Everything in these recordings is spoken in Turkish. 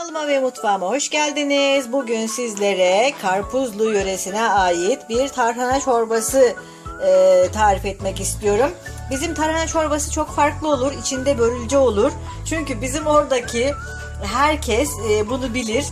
Kanalıma ve mutfağıma hoş geldiniz. Bugün sizlere Karpuzlu yöresine ait bir tarhana çorbası e, tarif etmek istiyorum. Bizim tarhana çorbası çok farklı olur. İçinde börülce olur. Çünkü bizim oradaki herkes e, bunu bilir.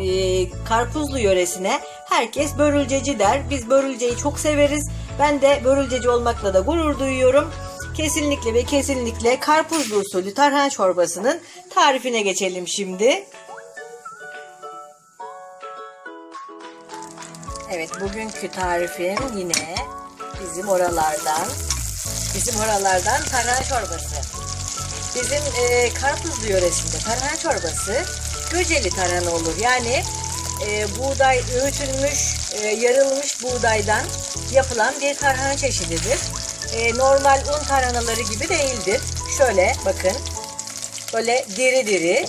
E, Karpuzlu yöresine herkes börülceci der. Biz börülceyi çok severiz. Ben de börülceci olmakla da gurur duyuyorum. Kesinlikle ve kesinlikle karpuzlu usulü tarhana çorbasının tarifine geçelim şimdi. Evet bugünkü tarifim yine bizim oralardan bizim oralardan tarhana çorbası. Bizim e, Karpuzlu yöresinde tarhana çorbası göceli tarhana olur. Yani e, buğday öğütülmüş, e, yarılmış buğdaydan yapılan bir tarhana çeşididir. E, normal un tarhanaları gibi değildir. Şöyle bakın, böyle diri diri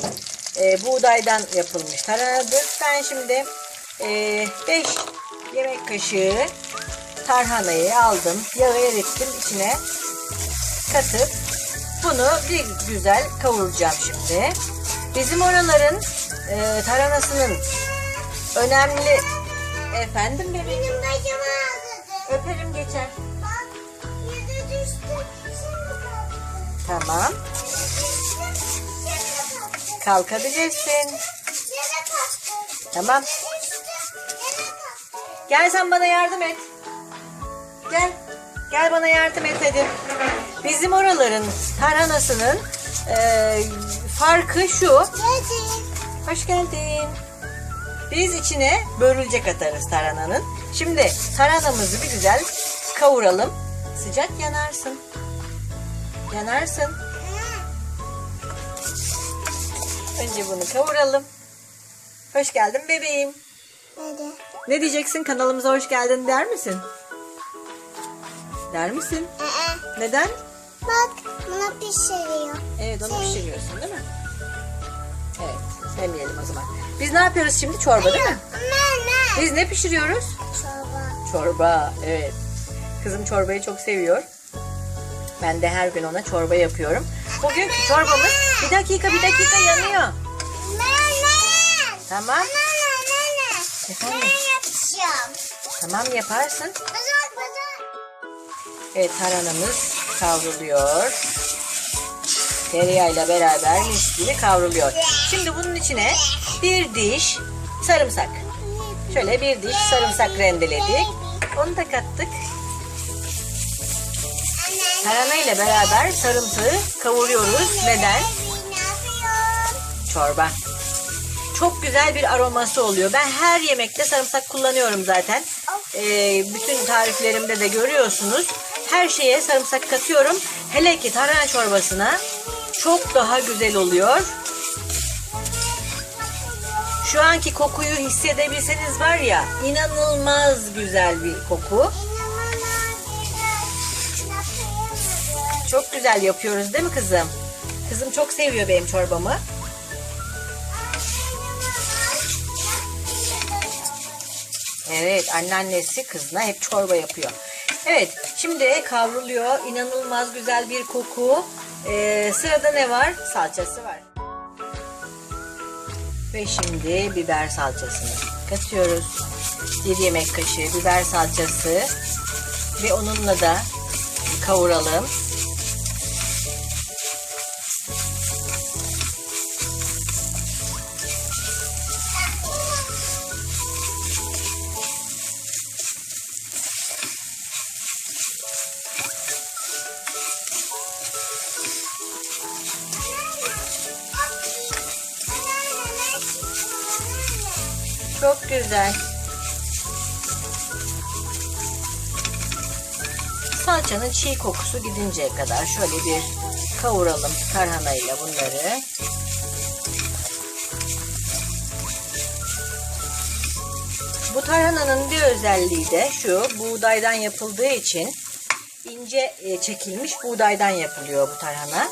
e, buğdaydan yapılmış tarhanadır. Ben şimdi 5 yemek kaşığı tarhanayı aldım, yağı erittim, içine katıp bunu bir güzel kavuracağım şimdi. Bizim oraların e, taranasının önemli efendim bebeğim. Benim başım ağrıdı. Öperim geçer. Tamam. Kalkabilirsin. Tamam. Gel sen bana yardım et. Gel. Gel bana yardım et hadi. Bizim oraların tarhanasının e, farkı şu. Yedi. Hoş geldin. Biz içine börülce katarız tarananın. Şimdi taranamızı bir güzel kavuralım. Sıcak yanarsın. Yanarsın. Önce bunu kavuralım. Hoş geldin bebeğim. Hadi. Ne diyeceksin? Kanalımıza hoş geldin der misin? Der misin? Aa, Neden? bak bunu pişiriyor. Evet onu pişiriyorsun değil mi? Evet. Sevmeyelim o zaman. Biz ne yapıyoruz şimdi? Çorba değil mi? Anne. Biz ne pişiriyoruz? Çorba. Çorba, evet. Kızım çorbayı çok seviyor. Ben de her gün ona çorba yapıyorum. Bugünkü çorbamız bir dakika bir dakika yanıyor. Tamam. Efendim? Tamam yaparsın. Evet taranamız kavruluyor. Tereyağıyla beraber mis gibi kavruluyor. Şimdi bunun içine bir diş sarımsak. Şöyle bir diş sarımsak rendeledik. Onu da kattık. Tarhana ile beraber sarımsağı kavuruyoruz. Neden? Çorba. Çok güzel bir aroması oluyor. Ben her yemekte sarımsak kullanıyorum zaten. Ee, bütün tariflerimde de görüyorsunuz. Her şeye sarımsak katıyorum. Hele ki tarhana çorbasına çok daha güzel oluyor. Şu anki kokuyu hissedebilseniz var ya inanılmaz güzel bir koku. Çok güzel yapıyoruz değil mi kızım? Kızım çok seviyor benim çorbamı. Evet anneannesi kızına hep çorba yapıyor. Evet şimdi kavruluyor. İnanılmaz güzel bir koku. Ee, sırada ne var? Salçası var. Ve şimdi biber salçasını katıyoruz. Bir yemek kaşığı biber salçası. Ve onunla da kavuralım. Çok güzel. Salçanın çiğ kokusu gidinceye kadar şöyle bir kavuralım tarhanayla bunları. Bu tarhananın bir özelliği de şu buğdaydan yapıldığı için ince e, çekilmiş buğdaydan yapılıyor bu tarhana.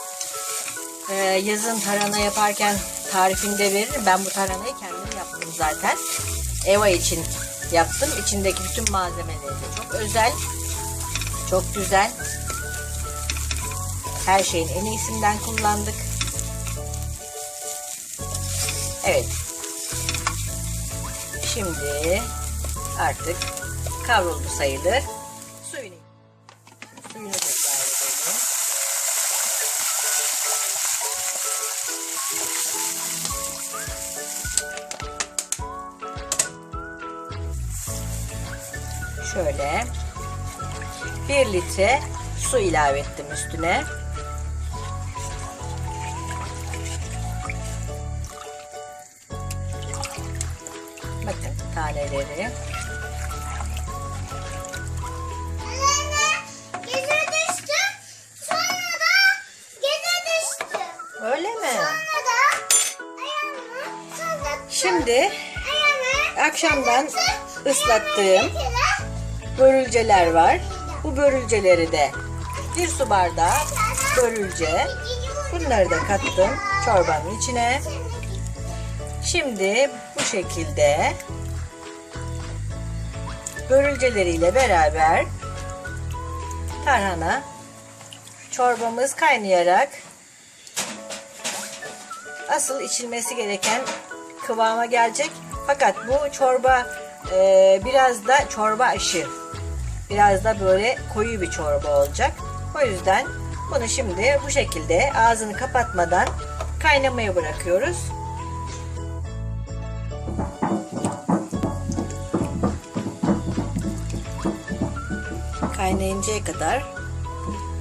Ee, yazın tarhana yaparken tarifinde veririm. Ben bu tarhanayı kendim yaptım zaten. Eva için yaptım. İçindeki bütün malzemeleri de çok özel. Çok güzel. Her şeyin en iyisinden kullandık. Evet. Şimdi artık kavruldu sayılır. Şöyle bir litre su ilave ettim üstüne. Bakın taneleri. Şimdi akşamdan ıslattığım börülceler var. Bu börülceleri de bir su bardağı börülce. Bunları da kattım çorbanın içine. Şimdi bu şekilde börülceleriyle beraber tarhana çorbamız kaynayarak asıl içilmesi gereken kıvama gelecek. Fakat bu çorba e, biraz da çorba aşı. Biraz da böyle koyu bir çorba olacak. O yüzden bunu şimdi bu şekilde ağzını kapatmadan kaynamaya bırakıyoruz. Kaynayıncaya kadar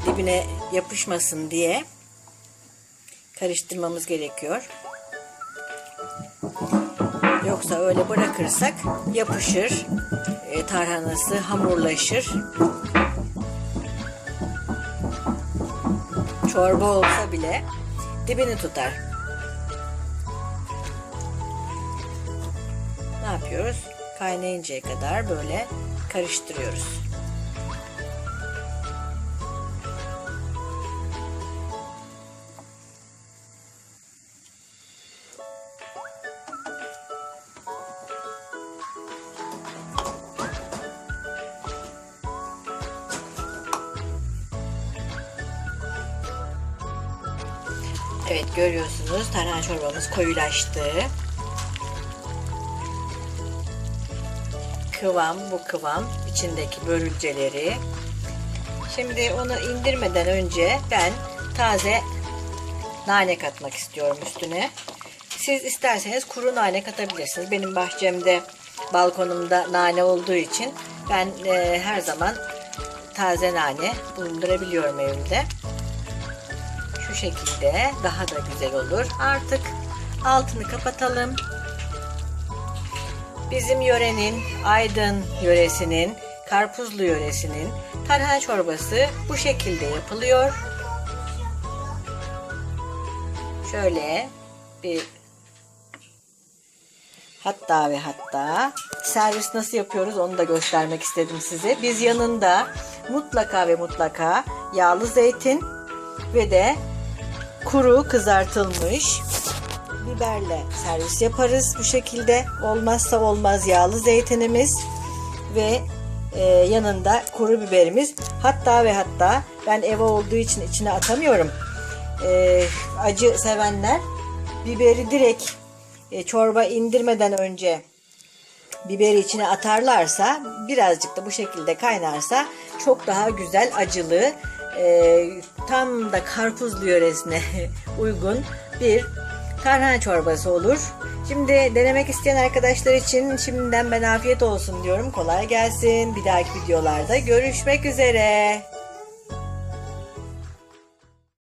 dibine yapışmasın diye karıştırmamız gerekiyor. Yoksa öyle bırakırsak yapışır, tarhanası hamurlaşır. Çorba olsa bile dibini tutar. Ne yapıyoruz? Kaynayıncaya kadar böyle karıştırıyoruz. Evet görüyorsunuz tarhana çorbamız koyulaştı. Kıvam bu kıvam içindeki börülceleri. Şimdi onu indirmeden önce ben taze nane katmak istiyorum üstüne. Siz isterseniz kuru nane katabilirsiniz. Benim bahçemde balkonumda nane olduğu için ben e, her zaman taze nane bulundurabiliyorum evimde şekilde daha da güzel olur. Artık altını kapatalım. Bizim yörenin, Aydın yöresinin, Karpuzlu yöresinin tarhana çorbası bu şekilde yapılıyor. Şöyle bir hatta ve hatta servis nasıl yapıyoruz onu da göstermek istedim size. Biz yanında mutlaka ve mutlaka yağlı zeytin ve de kuru kızartılmış biberle servis yaparız bu şekilde. Olmazsa olmaz yağlı zeytinimiz ve e, yanında kuru biberimiz. Hatta ve hatta ben eve olduğu için içine atamıyorum. E, acı sevenler biberi direkt e, çorba indirmeden önce biberi içine atarlarsa birazcık da bu şekilde kaynarsa çok daha güzel acılı e, tam da karpuzlu yöresine uygun bir tarhana çorbası olur. Şimdi denemek isteyen arkadaşlar için şimdiden ben afiyet olsun diyorum. Kolay gelsin. Bir dahaki videolarda görüşmek üzere.